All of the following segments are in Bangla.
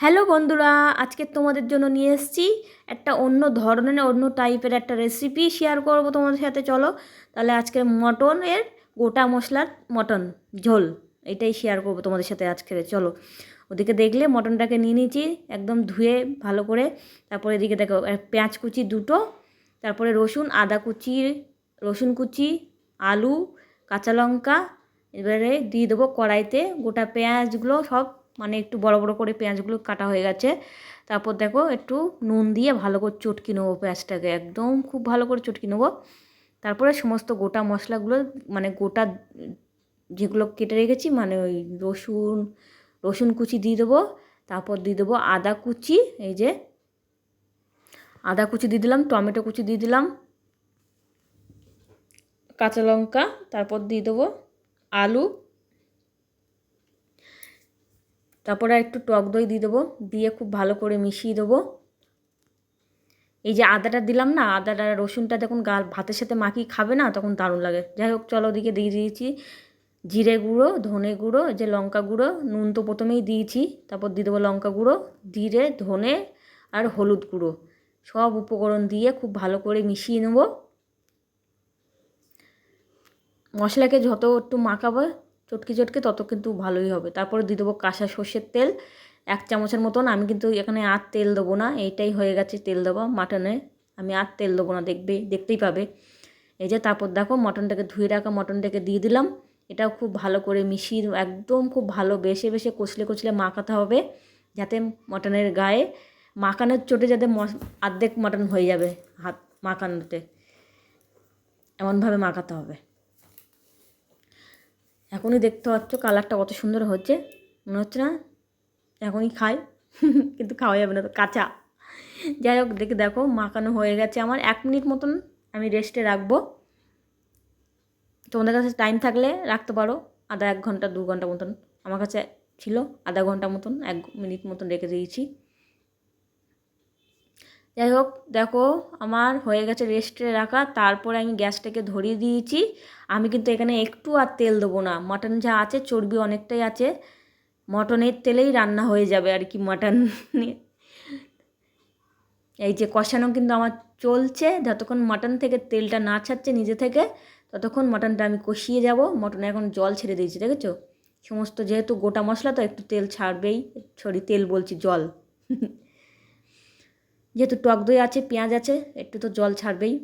হ্যালো বন্ধুরা, আজকে তোমাদের জন্য নিয়ে এসেছি একটা অন্য ধরনের, অন্য টাইপের একটা রেসিপি শেয়ার করব তোমাদের সাথে, চলো। তাহলে আজকে মটনের গোটা মশলার মটন, ঝোল, এটাই শেয়ার করব তোমাদের সাথে আজকে চলো। ওদিকে দেখলে মটনটাকে নিয়ে নিয়েছি, একদম ধুয়ে ভালো করে। তারপরে এদিকে দেখো পেঁয়াজ কুচি দুটো, তারপরে রসুন, আদা কুচি, রসুন কুচি, আলু, কাঁচা লঙ্কা, এবারে দিয়ে দেবো কড়াইতে গোটা পেঁয়াজগুলো সব মানে একটু বড় বড় করে পেঁয়াজগুলো কাটা হয়ে গেছে। তারপর দেখো একটু নুন দিয়ে ভালো করে চটকি নেব পেঁয়াজটাকে, একদম খুব ভালো করে চটকি নেব। তারপরে সমস্ত গোটা মশলাগুলো মানে গোটা যেগুলো কেটে রেখেছি মানে ওই রসুন রসুন কুচি দিয়ে দেবো। তারপর দিয়ে দেবো আদা কুচি, এই যে আদা কুচি দিয়ে দিলাম, টমেটো কুচি দিয়ে দিলাম, কাঁচা লঙ্কা, তারপর দিয়ে দেবো আলু তারপরে একটু টক দই দিয়ে দেবো, দিয়ে খুব ভালো করে মিশিয়ে দেবো। এই যে আদাটা দিলাম না আদাটা রসুনটা যখন গা, ভাতের সাথে মাখিয়ে খাবে না, তখন দারুণ লাগে। যাই হোক, চলো ওদিকে দিয়ে দিয়েছি জিরে গুঁড়ো, ধনে গুঁড়ো যে লঙ্কা গুঁড়ো, নুন তো প্রথমেই দিয়েছি, তারপর দিয়ে দেবো লঙ্কা গুঁড়ো, জিরে, ধনে আর হলুদ গুঁড়ো। সব উপকরণ দিয়ে খুব ভালো করে মিশিয়ে নেব। মশলাকে যত একটু মাখাবে চটকে চটকে, তত কিন্তু ভালোই হবে। তারপরে দিয়ে দেবো কাঁচা সর্ষের তেল। এক চামচের মতন আমি কিন্তু এখানে আর তেল দেবো না, এইটাই হয়ে গেছে তেল দেবো মাটনে। আমি আর তেল দেবো না, দেখবে, দেখতেই পাবে। এই যে তারপর দেখো মটনটাকে ধুয়ে রাখা মটনটাকে দিয়ে দিলাম। এটাও খুব ভালো করে মিশিয়ে একদম খুব ভালো বেশে বেশে কচলে কচলে মাখাতে হবে, যাতে মটনের গায়ে মাখানোর চোটে যাতে আর্ধেক মটন হয়ে যাবে হাত মাখানোতে। এমনভাবে মাখাতে হবে। এখনই দেখতে পাচ্ছ কালারটা কত সুন্দর হচ্ছে। মনে হচ্ছে না এখনই খাই। কিন্তু খাওয়া যাবে না তো, কাঁচা। যাই হোক, দেখে দেখো, মাখানো হয়ে গেছে আমার। এক মিনিট মতন আমি রেস্টে রাখব। তোমাদের কাছে টাইম থাকলে রাখতে পারো। আধা এক ঘণ্টা, দু ঘণ্টা মতন। আমার কাছে ছিল আধা ঘণ্টা মতন, এক মিনিট মতন রেখে দিয়েছি। যাই হোক দেখো আমার হয়ে গেছে রেস্টে রাখা। তারপরে আমি গ্যাসটাকে ধরিয়ে দিয়েছি। আমি কিন্তু এখানে একটু আর তেল দেবো না। মটন যা আছে, চর্বি অনেকটাই আছে। মটনের তেলেই রান্না হয়ে যাবে আর কি মটন এই যে কষানো কিন্তু আমার চলছে। যতক্ষণ মটন থেকে তেলটা না ছাড়ছে নিজে থেকে, ততক্ষণ মটনটা আমি কষিয়ে যাব। মটনে এখন জল ছেড়ে দিয়েছি, দেখেছ? সমস্ত যেহেতু গোটা মশলা, তো একটু তেল ছাড়বেই। সরি, তেল বলছি, জল। যেহেতু টক দই আছে, পেঁয়াজ আছে, একটু তো জল ছাড়বেই।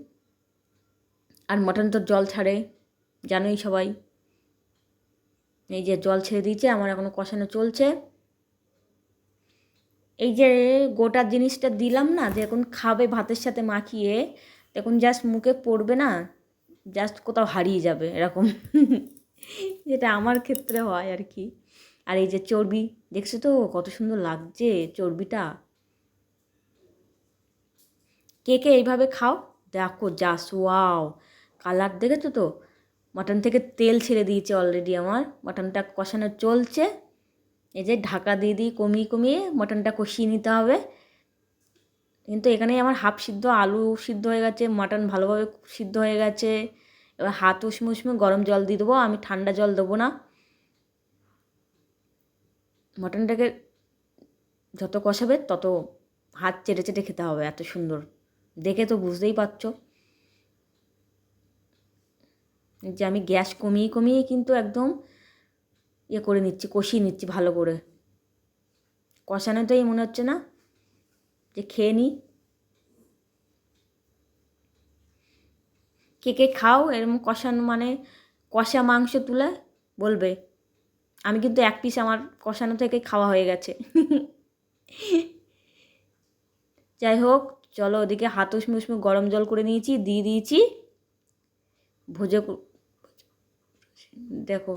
আর মটন তো জল ছাড়ে, জানোই সবাই। এই যে জল ছেড়ে দিয়েছে, আমার এখনও কষানো চলছে। এই যে গোটা জিনিসটা দিলাম না, যে এখন খাবে ভাতের সাথে মাখিয়ে এখন জাস্ট মুখে পড়বে না জাস্ট কোথাও হারিয়ে যাবে, এরকম। যেটা আমার ক্ষেত্রে হয় আর কি। আর এই যে চর্বি, দেখছ তো কত সুন্দর লাগছে চর্বিটা? কে কে এইভাবে খাও? দেখো জাস ওয়াও কালার দেখেছ তো? মাটন থেকে তেল ছেড়ে দিয়েছে অলরেডি আমার। মাটনটা কষানো চলছে। এই যে ঢাকা দিয়ে দিই কমিয়ে কমিয়ে মাটনটা কষিয়ে নিতে হবে। কিন্তু এখানেই আমার হাফ সিদ্ধ, আলু সিদ্ধ হয়ে গেছে মাটন ভালোভাবে সিদ্ধ হয়ে গেছে। এবার হাত উষ্মে উষ্মে গরম জল দিয়ে দেবো, আমি ঠান্ডা জল দেবো না। মটনটাকে যত কষাবে তত হাত চেটে চেটে খেতে হবে, এত সুন্দর। দেখে তো বুঝতেই পারছ। যে আমি গ্যাস কমিয়ে কমিয়ে কিন্তু একদম ইয়ে করে নিচ্ছি, কষিয়ে নিচ্ছি ভালো করে। কষানোটাই মনে হচ্ছে না, যে খেয়ে নিই কে কে খাও এরকম কষানো মানে কষা মাংস তুলে বলবে, আমি কিন্তু এক পিস আমার কষানো থেকে খাওয়া হয়ে গেছে। যাই হোক চলো ওদিকে হাত উষ্মে উষ্মে গরম জল করে নিয়েছি, দিয়ে দিয়েছি। ভুজে দেখো,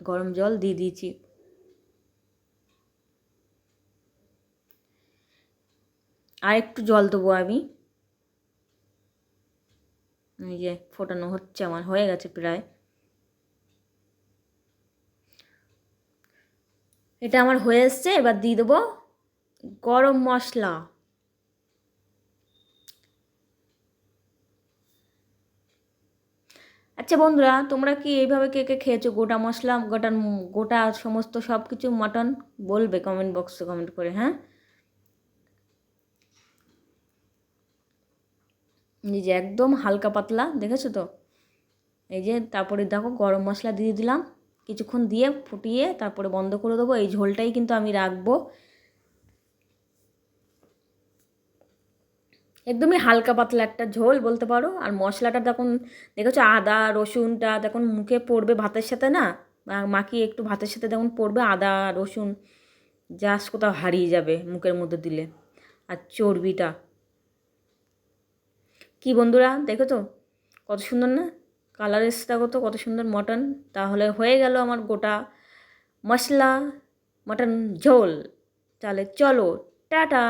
গরম জল দিয়ে দিয়েছি। আর একটু জল দেবো আমি। এই যে ফোটানো হচ্ছে আমার, হয়ে গেছে প্রায়। এটা আমার হয়ে এসছে, এবার দিয়ে দেবো গরম মশলা। আচ্ছা বন্ধুরা, তোমরা কি এইভাবে কে কে খেয়েছো? গোটা মশলা, গোটা গোটা সমস্ত সব কিছু মাটন বলবে কমেন্ট বক্সে কমেন্ট করে হ্যাঁ? এই যে একদম হালকা পাতলা, দেখেছ তো? এই যে তারপরে দেখো গরম মশলা দিয়ে দিলাম। কিছুক্ষণ দিয়ে ফুটিয়ে তারপরে বন্ধ করে দেবো। এই ঝোলটাই কিন্তু আমি রাখব। একদমই হালকা পাতলা একটা ঝোল বলতে পারো। আর মশলাটা তখন দেখেছ আদা, রসুনটা তখন মুখে পড়বে ভাতের সাথে না? মাখিয়ে একটু ভাতের সাথে তখন পড়বে আদা, রসুন, জাস্ট কোথাও হারিয়ে যাবে মুখের মধ্যে দিলে। আর চর্বিটা। কি বন্ধুরা দেখো তো কত সুন্দর না? কালার এসে দেখো তো, কত সুন্দর মটন তাহলে হয়ে গেল আমার গোটা মশলা মটন ঝোল। তাহলে চলো, টাটা!